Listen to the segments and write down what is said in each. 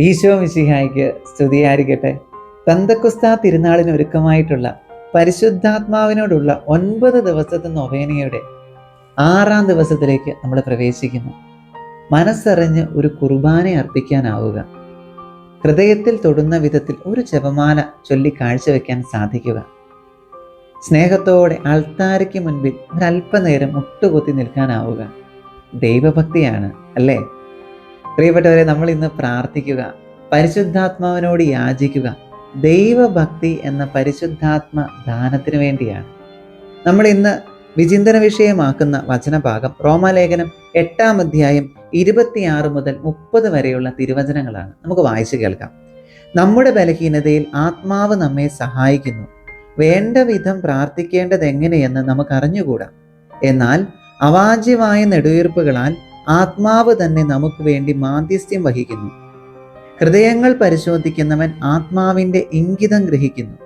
ഈശോ മിശിഹായ്ക്ക് സ്തുതിയായിരിക്കട്ടെ. പന്തക്കുസ്ത തിരുനാളിന് ഒരുക്കമായിട്ടുള്ള പരിശുദ്ധാത്മാവിനോടുള്ള ഒൻപത് ദിവസത്തെ നൊവേനയുടെ ആറാം ദിവസത്തിലേക്ക് നമ്മൾ പ്രവേശിക്കുന്നു. മനസ്സറിഞ്ഞ് ഒരു കുർബാന അർപ്പിക്കാനാവുക. ഹൃദയത്തിൽ തൊടുന്ന വിധത്തിൽ ഒരു ജപമാല ചൊല്ലി കാഴ്ചവെക്കാൻ സാധിക്കുക. സ്നേഹത്തോടെ അൾത്താരയ്ക്ക് മുൻപിൽ ഒരല്പനേരം മുട്ടുകൊത്തി നിൽക്കാനാവുക. ദൈവഭക്തിയാണ് അല്ലേ? പ്രിയപ്പെട്ടവരെ നമ്മൾ ഇന്ന് പ്രാർത്ഥിക്കുക. പരിശുദ്ധാത്മാവിനോട് യാചിക്കുക. ദൈവഭക്തി എന്ന പരിശുദ്ധാത്മ ദാനത്തിന് വേണ്ടിയാണ്. നമ്മൾ ഇന്ന് വിചിന്തന വിഷയമാക്കുന്ന വചനഭാഗം റോമാലേഖനം എട്ടാം അധ്യായം ഇരുപത്തിയാറ് മുതൽ മുപ്പത് വരെയുള്ള തിരുവചനങ്ങളാണ്. നമുക്ക് വായിച്ചു കേൾക്കാം. നമ്മുടെ ബലഹീനതയിൽ ആത്മാവ് നമ്മെ സഹായിക്കുന്നു. വേണ്ട വിധം പ്രാർത്ഥിക്കേണ്ടത് എങ്ങനെയെന്ന് നമുക്ക് എന്നാൽ അവാജ്യമായ നെടുവീർപ്പുകളാൽ ആത്മാവ് തന്നെ നമുക്ക് വേണ്ടി മാധ്യസ്ഥ്യം വഹിക്കുന്നു. ഹൃദയങ്ങൾ പരിശോധിക്കുന്നവൻ ആത്മാവിന്റെ ഇംഗിതം ഗ്രഹിക്കുന്നു.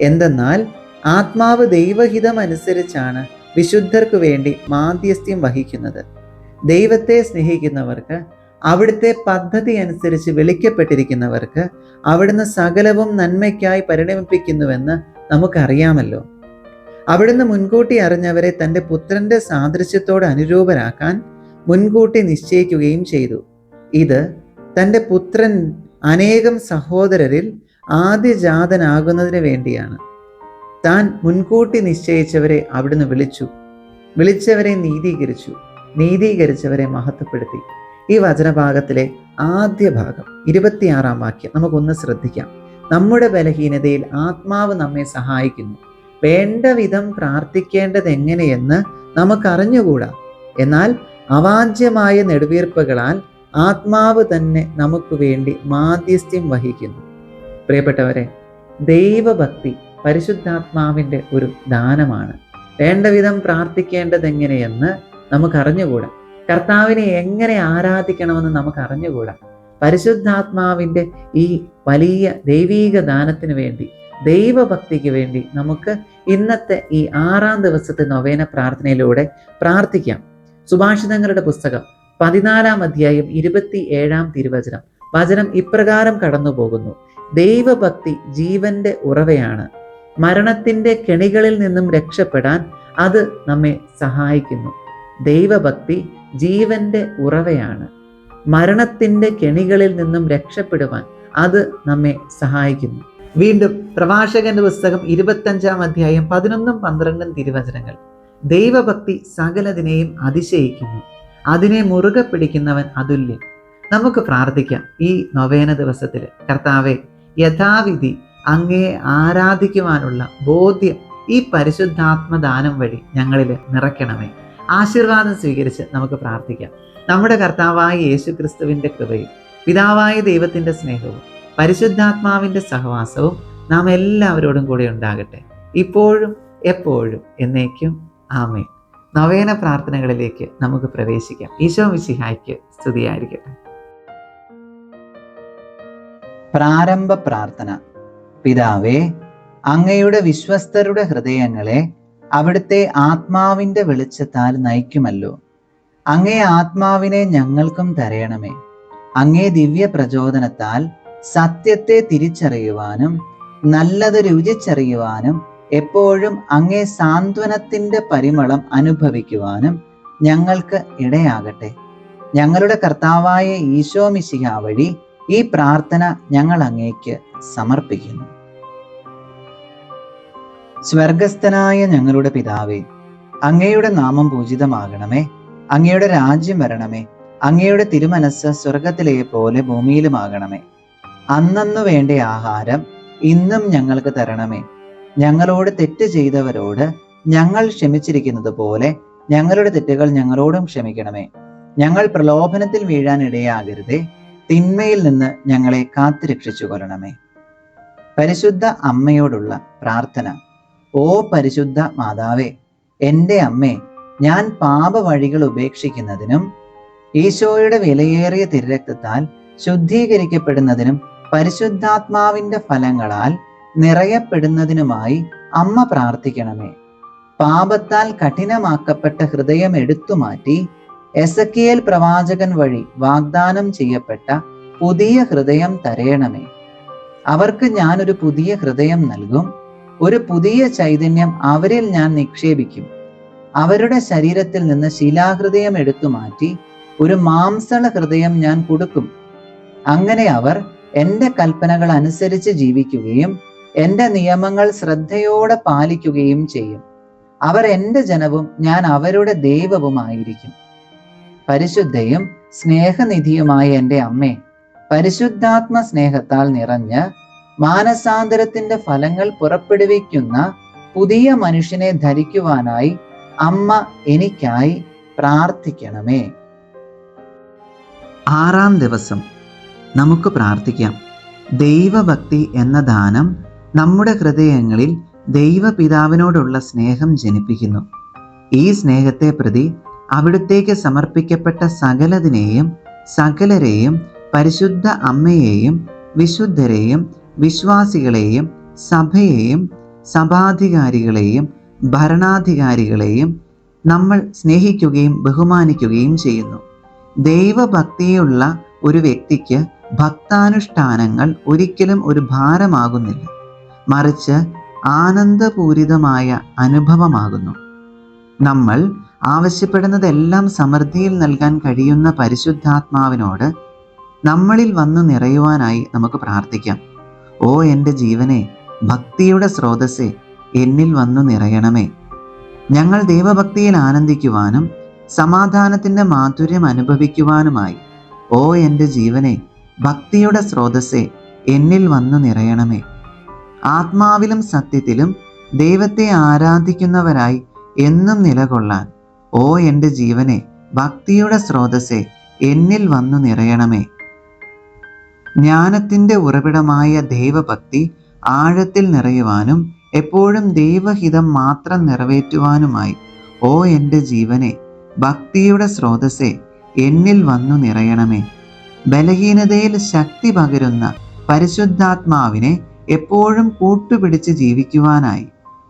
എന്തെന്നാൽ ആത്മാവ് ദൈവഹിതം അനുസരിച്ചാണ് വിശുദ്ധർക്കു വേണ്ടി മാധ്യസ്ഥ്യം വഹിക്കുന്നത്. ദൈവത്തെ സ്നേഹിക്കുന്നവർക്ക് അവിടുത്തെ പദ്ധതി അനുസരിച്ച് വിളിക്കപ്പെട്ടിരിക്കുന്നവർക്ക് അവിടുന്ന് സകലവും നന്മയ്ക്കായി പരിണമിപ്പിക്കുന്നുവെന്ന് നമുക്കറിയാമല്ലോ. അവിടുന്ന് മുൻകൂട്ടി അറിഞ്ഞവരെ തന്റെ പുത്രന്റെ സാദൃശ്യത്തോട് അനുരൂപരാക്കാൻ മുൻകൂട്ടി നിശ്ചയിക്കുകയും ചെയ്തു. ഇത് തന്റെ പുത്രൻ അനേകം സഹോദരരിൽ ആദ്യജാതനാകുന്നതിന് വേണ്ടിയാണ്. താൻ മുൻകൂട്ടി നിശ്ചയിച്ചവരെ അവിടുന്ന് വിളിച്ചു. വിളിച്ചവരെ നീതീകരിച്ചു. നീതീകരിച്ചവരെ മഹത്വപ്പെടുത്തി. ഈ വചനഭാഗത്തിലെ ആദ്യ ഭാഗം ഇരുപത്തിയാറാം വാക്യം നമുക്കൊന്ന് ശ്രദ്ധിക്കാം. നമ്മുടെ ബലഹീനതയിൽ ആത്മാവ് നമ്മെ സഹായിക്കുന്നു. വേണ്ട വിധം പ്രാർത്ഥിക്കേണ്ടത് എങ്ങനെയെന്ന് നമുക്കറിഞ്ഞുകൂടാ? എന്നാൽ അവാജ്യമായ നെടുവീർപ്പുകളാൽ ആത്മാവ് തന്നെ നമുക്ക് വേണ്ടി മാധ്യസ്ഥ്യം വഹിക്കുന്നു. പ്രിയപ്പെട്ടവരെ ദൈവഭക്തി പരിശുദ്ധാത്മാവിന്റെ ഒരു ദാനമാണ്. വേണ്ട വിധം പ്രാർത്ഥിക്കേണ്ടത് എങ്ങനെയെന്ന് നമുക്ക് അറിഞ്ഞുകൂടാ കർത്താവിനെ എങ്ങനെ ആരാധിക്കണമെന്ന് നമുക്ക് അറിഞ്ഞുകൂടാ പരിശുദ്ധാത്മാവിന്റെ ഈ വലിയ ദൈവീക ദാനത്തിന് വേണ്ടി ദൈവഭക്തിക്ക് വേണ്ടി നമുക്ക് ഇന്നത്തെ ഈ ആറാം ദിവസത്തെ നൊവേന പ്രാർത്ഥനയിലൂടെ പ്രാർത്ഥിക്കാം. സുഭാഷിതങ്ങളുടെ പുസ്തകം പതിനാലാം അധ്യായം ഇരുപത്തി ഏഴാം തിരുവചനം. വചനം ഇപ്രകാരം കടന്നു പോകുന്നു ദൈവഭക്തി ജീവന്റെ ഉറവയാണ്. മരണത്തിന്റെ കെണികളിൽ നിന്നും രക്ഷപ്പെടാൻ അത് നമ്മെ സഹായിക്കുന്നു. ദൈവഭക്തി ജീവന്റെ ഉറവയാണ്. മരണത്തിന്റെ കെണികളിൽ നിന്നും രക്ഷപ്പെടുവാൻ അത് നമ്മെ സഹായിക്കുന്നു. വീണ്ടും പ്രഭാഷകന്റെ പുസ്തകം ഇരുപത്തഞ്ചാം അധ്യായം പതിനൊന്നും പന്ത്രണ്ടും തിരുവചനങ്ങൾ. ദൈവഭക്തി സകലതിനെയും അതിശയിക്കുന്നു. അതിനെ മുറുകെ പിടിക്കുന്നവൻ അതുല്യൻ നമുക്ക് പ്രാർത്ഥിക്കാം ഈ നൊവേന ദിവസത്തിൽ കർത്താവെ യഥാവിധി അങ്ങേ ആരാധിക്കുവാനുള്ള ബോധ്യം ഈ പരിശുദ്ധാത്മദാനം വഴി ഞങ്ങളിൽ നിറയ്ക്കണമേ. ആശീർവാദം സ്വീകരിച്ച് നമുക്ക് പ്രാർത്ഥിക്കാം. നമ്മുടെ കർത്താവായ യേശു ക്രിസ്തുവിന്റെ കൃപയും പിതാവായ ദൈവത്തിന്റെ സ്നേഹവും പരിശുദ്ധാത്മാവിന്റെ സഹവാസവും നാം എല്ലാവരോടും കൂടെ ഉണ്ടാകട്ടെ. ഇപ്പോഴും എപ്പോഴും എന്നേക്കും ആമേ നവേന പ്രാർത്ഥനകളിലേക്ക് നമുക്ക് പ്രവേശിക്കാം. ഈശോ മിശിഹായ്ക്ക് സ്തുതിയായിരിക്കട്ടെ. പ്രാരംഭ പ്രാർത്ഥന. പിതാവേ അങ്ങയുടെ വിശ്വസ്തരുടെ ഹൃദയങ്ങളെ അവിടുത്തെ ആത്മാവിന്റെ വെളിച്ചത്താൽ നയിക്കുമല്ലോ. അങ്ങേ ആത്മാവിനെ ഞങ്ങൾക്കും തരയണമേ. അങ്ങേ ദിവ്യ പ്രചോദനത്താൽ സത്യത്തെ തിരിച്ചറിയുവാനും നല്ലത് രുചിച്ചറിയുവാനും എപ്പോഴും അങ്ങേ സാന്ത്വനത്തിന്റെ പരിമളം അനുഭവിക്കുവാനും ഞങ്ങൾക്ക് ഇടയാകട്ടെ. ഞങ്ങളുടെ കർത്താവായ ഈശോ മിശിഹ വഴി ഈ പ്രാർത്ഥന ഞങ്ങൾ അങ്ങേക്ക് സമർപ്പിക്കുന്നു. സ്വർഗസ്ഥനായ ഞങ്ങളുടെ പിതാവേ അങ്ങയുടെ നാമം പൂജിതമാകണമേ. അങ്ങയുടെ രാജ്യം വരണമേ. അങ്ങയുടെ തിരുമനസ് സ്വർഗത്തിലെ പോലെ ഭൂമിയിലുമാകണമേ. അന്നന്നു വേണ്ട ആഹാരം ഇന്നും ഞങ്ങൾക്ക് തരണമേ. ഞങ്ങളോട് തെറ്റ് ചെയ്തവരോട് ഞങ്ങൾ ക്ഷമിച്ചിരിക്കുന്നത് പോലെ ഞങ്ങളുടെ തെറ്റുകൾ ഞങ്ങളോടും ക്ഷമിക്കണമേ. ഞങ്ങൾ പ്രലോഭനത്തിൽ വീഴാൻ ഇടയാകരുതേ. തിന്മയിൽ നിന്ന് ഞങ്ങളെ കാത്തുരക്ഷിച്ചു കൊള്ളണമേ പരിശുദ്ധ അമ്മയോടുള്ള പ്രാർത്ഥന. ഓ പരിശുദ്ധ മാതാവേ എന്റെ അമ്മേ ഞാൻ പാപ വഴികൾ ഉപേക്ഷിക്കുന്നതിനും ഈശോയുടെ വിലയേറിയ തിരരക്തത്താൽ ശുദ്ധീകരിക്കപ്പെടുന്നതിനും പരിശുദ്ധാത്മാവിന്റെ ഫലങ്ങളാൽ നിറയപ്പെടുന്നതിനുമായി അമ്മ പ്രാർത്ഥിക്കണമേ. പാപത്താൽ കഠിനമാക്കപ്പെട്ട ഹൃദയം എടുത്തുമാറ്റി എസക്കിയേൽ പ്രവാചകൻ വഴി വാഗ്ദാനം ചെയ്യപ്പെട്ട പുതിയ ഹൃദയം തരയണമേ. അവർക്ക് ഞാൻ ഒരു പുതിയ ഹൃദയം നൽകും. ഒരു പുതിയ ചൈതന്യം അവരിൽ ഞാൻ നിക്ഷേപിക്കും. അവരുടെ ശരീരത്തിൽ നിന്ന് ശിലാഹൃദയം എടുത്തു മാറ്റി ഒരു മാംസള ഹൃദയം ഞാൻ കൊടുക്കും. അങ്ങനെ അവർ എന്റെ കൽപ്പനകൾ അനുസരിച്ച് ജീവിക്കുകയും എന്റെ നിയമങ്ങൾ ശ്രദ്ധയോടെ പാലിക്കുകയും ചെയ്യും. അവർ എന്റെ ജനവും ഞാൻ അവരുടെ ദൈവവുമായിരിക്കും. പരിശുദ്ധയും സ്നേഹനിധിയുമായ എന്റെ അമ്മേ പരിശുദ്ധാത്മ സ്നേഹത്താൽ നിറഞ്ഞ് മാനസാന്തരത്തിന്റെ ഫലങ്ങൾ പുറപ്പെടുവിക്കുന്ന പുതിയ മനുഷ്യനെ ധരിക്കുവാനായി അമ്മ എനിക്കായി പ്രാർത്ഥിക്കണമേ. ആറാം ദിവസം നമുക്ക് പ്രാർത്ഥിക്കാം. ദൈവഭക്തി എന്ന ദാനം നമ്മുടെ ഹൃദയങ്ങളിൽ ദൈവപിതാവിനോടുള്ള സ്നേഹം ജനിപ്പിക്കുന്നു. ഈ സ്നേഹത്തെ പ്രതി അവിടുത്തേക്ക് സമർപ്പിക്കപ്പെട്ട സകലതിനെയും സകലരെയും പരിശുദ്ധ അമ്മയെയും വിശുദ്ധരെയും വിശ്വാസികളെയും സഭയെയും സഭാധികാരികളെയും ഭരണാധികാരികളെയും നമ്മൾ സ്നേഹിക്കുകയും ബഹുമാനിക്കുകയും ചെയ്യുന്നു. ദൈവഭക്തിയുള്ള ഒരു വ്യക്തിക്ക് ഭക്താനുഷ്ഠാനങ്ങൾ ഒരിക്കലും ഒരു ഭാരമാകുന്നില്ല. മറിച്ച് ആനന്ദപൂരിതമായ അനുഭവമാകുന്നു. നമ്മൾ ആവശ്യപ്പെടുന്നതെല്ലാം സമൃദ്ധിയിൽ നൽകാൻ കഴിയുന്ന പരിശുദ്ധാത്മാവിനോട് നമ്മളിൽ വന്നു നിറയുവാനായി നമുക്ക് പ്രാർത്ഥിക്കാം. ഓ എന്റെ ജീവനെ ഭക്തിയുടെ സ്രോതസ്സെ എന്നിൽ വന്നു നിറയണമേ. ഞങ്ങൾ ദൈവഭക്തിയിൽ ആനന്ദിക്കുവാനും സമാധാനത്തിന്റെ മാധുര്യം അനുഭവിക്കുവാനുമായി ഓ എന്റെ ജീവനെ ഭക്തിയുടെ സ്രോതസ്സെ എന്നിൽ വന്നു നിറയണമേ. ആത്മാവിലും സത്യത്തിലും ദൈവത്തെ ആരാധിക്കുന്നവരായി എന്നും നിലകൊള്ളാൻ. ഓ എന്റെ ജീവനെ ഭക്തിയുടെ സ്രോതസ്സെ എന്നിൽ വന്നു നിറയണമേ. ജ്ഞാനത്തിന്റെ ഉറവിടമായ ദൈവഭക്തി ആഴത്തിൽ നിറയുവാനും എപ്പോഴും ദൈവഹിതം മാത്രം നിറവേറ്റുവാനുമായി. ഓ എന്റെ ജീവനെ ഭക്തിയുടെ സ്രോതസ്സെ എന്നിൽ വന്നു നിറയണമേ. ബലഹീനതയിൽ ശക്തി പകരുന്ന പരിശുദ്ധാത്മാവിനെ എപ്പോഴും കൂട്ടുപിടിച്ച് ജീവിക്കുവാനായി.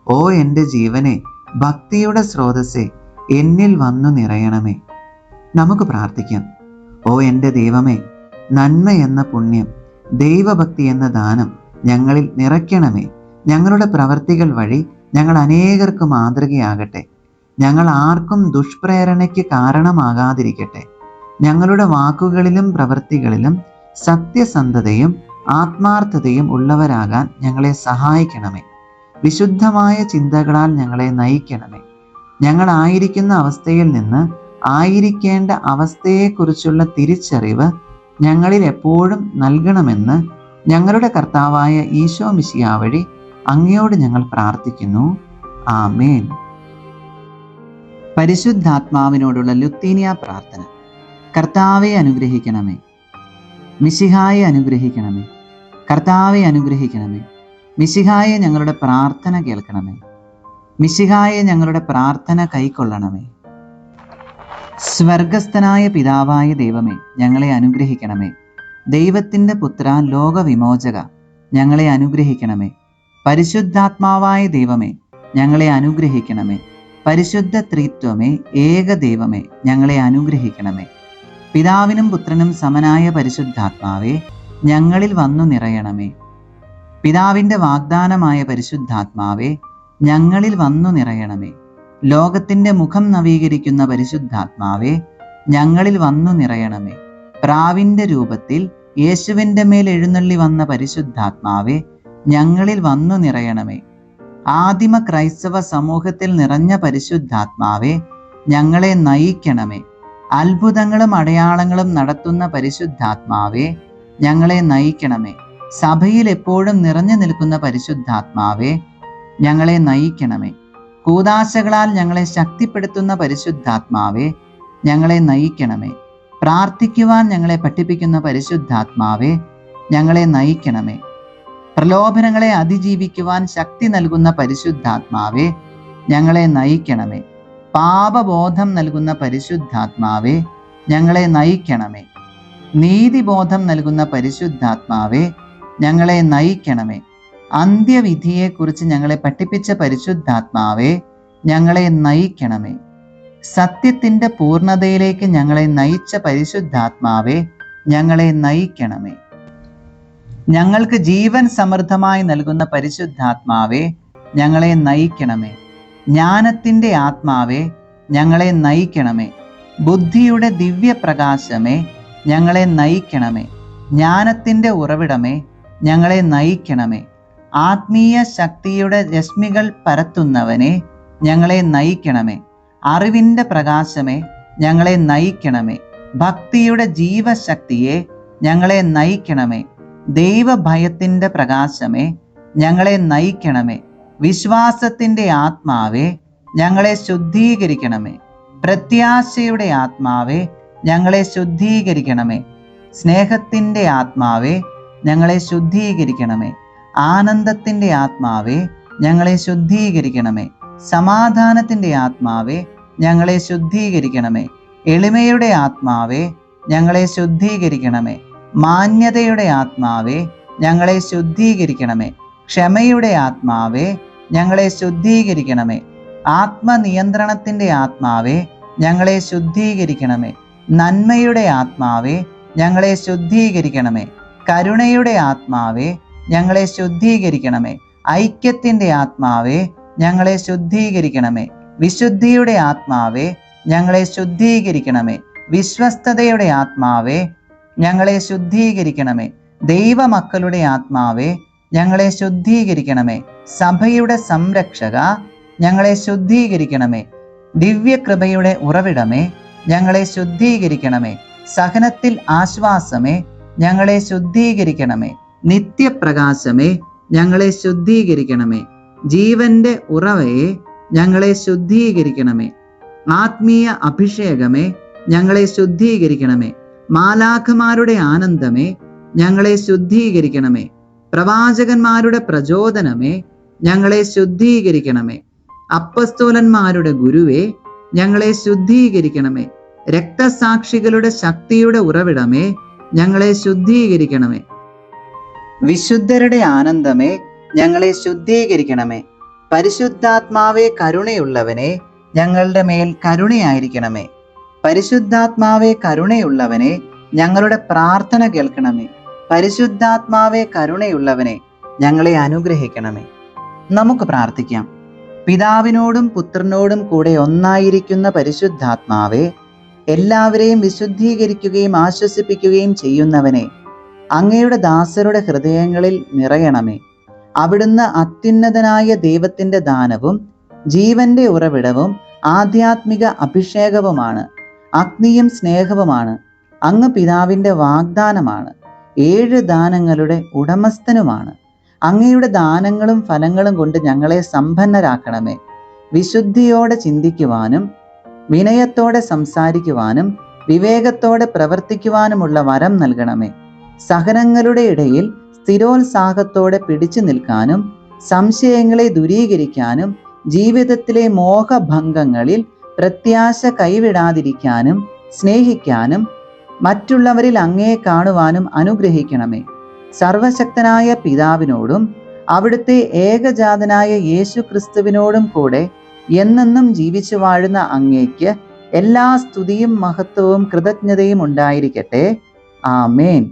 ഓ എന്റെ ജീവനെ ഭക്തിയുടെ സ്രോതസ്സെ എന്നിൽ വന്നു നിറയണമേ. നമുക്ക് പ്രാർത്ഥിക്കാം. ഓ എന്റെ ദൈവമേ നന്മ എന്ന പുണ്യം ദൈവഭക്തി എന്ന ദാനം ഞങ്ങളിൽ നിറയ്ക്കണമേ. ഞങ്ങളുടെ പ്രവർത്തികൾ വഴി ഞങ്ങൾ അനേകർക്ക് മാതൃകയാകട്ടെ. ഞങ്ങൾ ആർക്കും ദുഷ്പ്രേരണയ്ക്ക് കാരണമാകാതിരിക്കട്ടെ. ഞങ്ങളുടെ വാക്കുകളിലും പ്രവൃത്തികളിലും സത്യസന്ധതയും ആത്മാർത്ഥതയും ഉള്ളവരാകാൻ ഞങ്ങളെ സഹായിക്കണമേ. വിശുദ്ധമായ ചിന്തകളാൽ ഞങ്ങളെ നയിക്കണമേ. ഞങ്ങളായിരിക്കുന്ന അവസ്ഥയിൽ നിന്ന് ആയിരിക്കേണ്ട അവസ്ഥയെക്കുറിച്ചുള്ള തിരിച്ചറിവ് ഞങ്ങളിൽ എപ്പോഴും നൽകണമെന്ന് ഞങ്ങളുടെ കർത്താവായ ഈശോ മിശിയ വഴി അങ്ങയോട് ഞങ്ങൾ പ്രാർത്ഥിക്കുന്നു. ആമേൻ. പരിശുദ്ധാത്മാവിനോടുള്ള ലുത്തീനിയ പ്രാർത്ഥന. കർത്താവെ അനുഗ്രഹിക്കണമേ. മിശിഹായെ അനുഗ്രഹിക്കണമേ. കർത്താവെ അനുഗ്രഹിക്കണമേ. മിശിഹായെ ഞങ്ങളുടെ പ്രാർത്ഥന കേൾക്കണമേ. മിശിഹായെ ഞങ്ങളുടെ പ്രാർത്ഥന കൈക്കൊള്ളണമേ. സ്വർഗസ്ഥനായ പിതാവായ ദൈവമേ ഞങ്ങളെ അനുഗ്രഹിക്കണമേ. ദൈവത്തിന്റെ പുത്ര ലോകവിമോചക ഞങ്ങളെ അനുഗ്രഹിക്കണമേ. പരിശുദ്ധാത്മാവായ ദൈവമേ ഞങ്ങളെ അനുഗ്രഹിക്കണമേ. പരിശുദ്ധ ത്രിത്വമേ ഏക ദൈവമേ ഞങ്ങളെ അനുഗ്രഹിക്കണമേ. പിതാവിനും പുത്രനും സമനായ പരിശുദ്ധാത്മാവെ ഞങ്ങളിൽ വന്നു നിറയണമേ. പിതാവിന്റെ വാഗ്ദാനമായ പരിശുദ്ധാത്മാവെ ഞങ്ങളിൽ വന്നു നിറയണമേ. ലോകത്തിന്റെ മുഖം നവീകരിക്കുന്ന പരിശുദ്ധാത്മാവെ ഞങ്ങളിൽ വന്നു നിറയണമേ. പ്രാവിന്റെ രൂപത്തിൽ യേശുവിന്റെ മേൽ എഴുന്നള്ളി വന്ന പരിശുദ്ധാത്മാവെ ഞങ്ങളിൽ വന്നു നിറയണമേ. ആദിമ ക്രൈസ്തവ സമൂഹത്തിൽ നിറഞ്ഞ പരിശുദ്ധാത്മാവെ ഞങ്ങളെ നയിക്കണമേ. അത്ഭുതങ്ങളും അടയാളങ്ങളും നടത്തുന്ന പരിശുദ്ധാത്മാവെ ഞങ്ങളെ നയിക്കണമേ. സഭയിൽ എപ്പോഴും നിറഞ്ഞു നിൽക്കുന്ന പരിശുദ്ധാത്മാവെ ഞങ്ങളെ നയിക്കണമേ. കൂതാശകളാൽ ഞങ്ങളെ ശക്തിപ്പെടുത്തുന്ന പരിശുദ്ധാത്മാവെ ഞങ്ങളെ നയിക്കണമേ. പ്രാർത്ഥിക്കുവാൻ ഞങ്ങളെ പഠിപ്പിക്കുന്ന പരിശുദ്ധാത്മാവെ ഞങ്ങളെ നയിക്കണമേ. പ്രലോഭനങ്ങളെ അതിജീവിക്കുവാൻ ശക്തി നൽകുന്ന പരിശുദ്ധാത്മാവെ ഞങ്ങളെ നയിക്കണമേ. പാപബോധം നൽകുന്ന പരിശുദ്ധാത്മാവേ ഞങ്ങളെ നയിക്കണമേ. നീതിബോധം നൽകുന്ന പരിശുദ്ധാത്മാവേ ഞങ്ങളെ നയിക്കണമേ. അന്ത്യവിധിയെക്കുറിച്ച് ഞങ്ങളെ പഠിപ്പിച്ച പരിശുദ്ധാത്മാവേ ഞങ്ങളെ നയിക്കണമേ. സത്യത്തിന്റെ പൂർണതയിലേക്ക് ഞങ്ങളെ നയിച്ച പരിശുദ്ധാത്മാവേ ഞങ്ങളെ നയിക്കണമേ. ഞങ്ങൾക്ക് ജീവൻ സമൃദ്ധമായി നൽകുന്ന പരിശുദ്ധാത്മാവേ ഞങ്ങളെ നയിക്കണമേ. ജ്ഞാനത്തിന്റെ ആത്മാവെ ഞങ്ങളെ നയിക്കണമേ. ബുദ്ധിയുടെ ദിവ്യപ്രകാശമേ ഞങ്ങളെ നയിക്കണമേ. ജ്ഞാനത്തിന്റെ ഉറവിടമേ ഞങ്ങളെ നയിക്കണമേ. ആത്മീയ ശക്തിയുടെ രശ്മികൾ പരത്തുന്നവനെ ഞങ്ങളെ നയിക്കണമേ. അറിവിന്റെ പ്രകാശമേ ഞങ്ങളെ നയിക്കണമേ. ഭക്തിയുടെ ജീവശക്തിയെ ഞങ്ങളെ നയിക്കണമേ. ദൈവഭയത്തിന്റെ പ്രകാശമേ ഞങ്ങളെ നയിക്കണമേ. വിശ്വാസത്തിന്റെ ആത്മാവെ ഞങ്ങളെ ശുദ്ധീകരിക്കണമേ. പ്രത്യാശയുടെ ആത്മാവെ ഞങ്ങളെ ശുദ്ധീകരിക്കണമേ. സ്നേഹത്തിന്റെ ആത്മാവെ ഞങ്ങളെ ശുദ്ധീകരിക്കണമേ. ആനന്ദത്തിന്റെ ആത്മാവെ ഞങ്ങളെ ശുദ്ധീകരിക്കണമേ. സമാധാനത്തിന്റെ ആത്മാവെ ഞങ്ങളെ ശുദ്ധീകരിക്കണമേ. എളിമയുടെ ആത്മാവെ ഞങ്ങളെ ശുദ്ധീകരിക്കണമേ. മാന്യതയുടെ ആത്മാവെ ഞങ്ങളെ ശുദ്ധീകരിക്കണമേ. ക്ഷമയുടെ ആത്മാവേ ഞങ്ങളെ ശുദ്ധീകരിക്കണമേ. ആത്മനിയന്ത്രണത്തിന്റെ ആത്മാവേ ഞങ്ങളെ ശുദ്ധീകരിക്കണമേ. നന്മയുടെ ആത്മാവേ ഞങ്ങളെ ശുദ്ധീകരിക്കണമേ. കരുണയുടെ ആത്മാവേ ഞങ്ങളെ ശുദ്ധീകരിക്കണമേ. ഐക്യത്തിന്റെ ആത്മാവേ ഞങ്ങളെ ശുദ്ധീകരിക്കണമേ. വിശുദ്ധിയുടെ ആത്മാവേ ഞങ്ങളെ ശുദ്ധീകരിക്കണമേ. വിശ്വസ്തതയുടെ ആത്മാവേ ഞങ്ങളെ ശുദ്ധീകരിക്കണമേ. ദൈവമക്കളുടെ ആത്മാവേ ഞങ്ങളെ ശുദ്ധീകരിക്കണമേ. സഭയുടെ സംരക്ഷക ഞങ്ങളെ ശുദ്ധീകരിക്കണമേ. ദിവ്യകൃപയുടെ ഉറവിടമേ ഞങ്ങളെ ശുദ്ധീകരിക്കണമേ. സഹനത്തിൽ ആശ്വാസമേ ഞങ്ങളെ ശുദ്ധീകരിക്കണമേ. നിത്യപ്രകാശമേ ഞങ്ങളെ ശുദ്ധീകരിക്കണമേ. ജീവന്റെ ഉറവയെ ഞങ്ങളെ ശുദ്ധീകരിക്കണമേ. ആത്മീയ അഭിഷേകമേ ഞങ്ങളെ ശുദ്ധീകരിക്കണമേ. മാലാഖമാരുടെ ആനന്ദമേ ഞങ്ങളെ ശുദ്ധീകരിക്കണമേ. പ്രവാചകന്മാരുടെ പ്രചോദനമേ ഞങ്ങളെ ശുദ്ധീകരിക്കണമേ. അപ്പസ്തോലന്മാരുടെ ഗുരുവേ ഞങ്ങളെ ശുദ്ധീകരിക്കണമേ. രക്തസാക്ഷികളുടെ ശക്തിയുടെ ഉറവിടമേ ഞങ്ങളെ ശുദ്ധീകരിക്കണമേ. വിശുദ്ധരുടെ ആനന്ദമേ ഞങ്ങളെ ശുദ്ധീകരിക്കണമേ. പരിശുദ്ധാത്മാവേ കരുണയുള്ളവനെ ഞങ്ങളുടെ മേൽ കരുണയായിരിക്കണമേ. പരിശുദ്ധാത്മാവേ കരുണയുള്ളവനെ ഞങ്ങളുടെ പ്രാർത്ഥന കേൾക്കണമേ. പരിശുദ്ധാത്മാവേ കരുണയുള്ളവനെ ഞങ്ങളെ അനുഗ്രഹിക്കണമേ. നമുക്ക് പ്രാർത്ഥിക്കാം. പിതാവിനോടും പുത്രനോടും കൂടെ ഒന്നായിരിക്കുന്ന പരിശുദ്ധാത്മാവേ എല്ലാവരെയും വിശുദ്ധീകരിക്കുകയും ആശ്വസിപ്പിക്കുകയും ചെയ്യുന്നവനെ അങ്ങയുടെ ദാസരുടെ ഹൃദയങ്ങളിൽ നിറയണമേ. അവിടുന്ന് അത്യുന്നതനായ ദൈവത്തിന്റെ ദാനവും ജീവന്റെ ഉറവിടവും ആധ്യാത്മിക അഭിഷേകവുമാണ് അഗ്നിയും സ്നേഹവുമാണ് അങ്ങ് പിതാവിന്റെ വാഗ്ദാനമാണ്. ഏഴ് ദാനങ്ങളുടെ ഉടമസ്ഥനുമാണ്. അങ്ങയുടെ ദാനങ്ങളും ഫലങ്ങളും കൊണ്ട് ഞങ്ങളെ സമ്പന്നരാക്കണമേ. വിശുദ്ധിയോടെ ചിന്തിക്കുവാനും വിനയത്തോടെ സംസാരിക്കുവാനും വിവേകത്തോടെ പ്രവർത്തിക്കുവാനുമുള്ള വരം നൽകണമേ. സഹനങ്ങളുടെ ഇടയിൽ സ്ഥിരോത്സാഹത്തോടെ പിടിച്ചു നിൽക്കാനും സംശയങ്ങളെ ദൂരീകരിക്കാനും ജീവിതത്തിലെ മോഹഭംഗങ്ങളിൽ പ്രത്യാശ കൈവിടാതിരിക്കാനും സ്നേഹിക്കാനും മറ്റുള്ളവരിൽ അങ്ങയെ കാണുവാനും അനുഗ്രഹിക്കണമേ. സർവശക്തനായ പിതാവിനോടും അവിടുത്തെ ഏകജാതനായ യേശു ക്രിസ്തുവിനോടും കൂടെ എന്നെന്നും ജീവിച്ചു വാഴുന്ന അങ്ങേക്ക് എല്ലാ സ്തുതിയും മഹത്വവും കൃതജ്ഞതയും ഉണ്ടായിരിക്കട്ടെ. ആമേൻ.